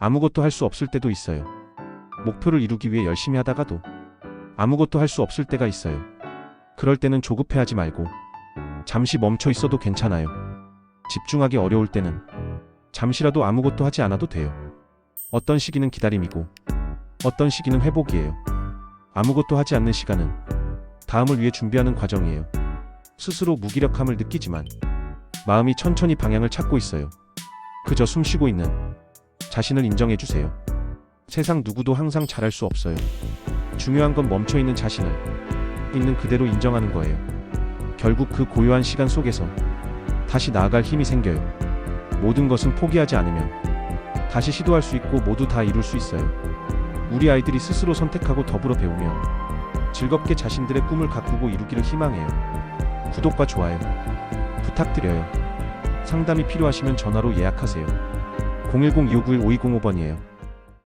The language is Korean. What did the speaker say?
아무것도 할 수 없을 때도 있어요. 목표를 이루기 위해 열심히 하다가도 아무것도 할 수 없을 때가 있어요. 그럴 때는 조급해하지 말고 잠시 멈춰 있어도 괜찮아요. 집중하기 어려울 때는 잠시라도 아무것도 하지 않아도 돼요. 어떤 시기는 기다림이고 어떤 시기는 회복이에요. 아무것도 하지 않는 시간은 다음을 위해 준비하는 과정이에요. 스스로 무기력함을 느끼지만 마음이 천천히 방향을 찾고 있어요. 그저 숨 쉬고 있는 자신을 인정해 주세요. 세상 누구도 항상 잘할 수 없어요. 중요한 건 멈춰 있는 자신을 있는 그대로 인정하는 거예요. 결국 그 고요한 시간 속에서 다시 나아갈 힘이 생겨요. 모든 것은 포기하지 않으면 다시 시도할 수 있고 모두 다 이룰 수 있어요. 우리 아이들이 스스로 선택하고 더불어 배우며 즐겁게 자신들의 꿈을 가꾸고 이루기를 희망해요. 구독과 좋아요 부탁드려요. 상담이 필요하시면 전화로 예약하세요. 010-259-5205번이에요.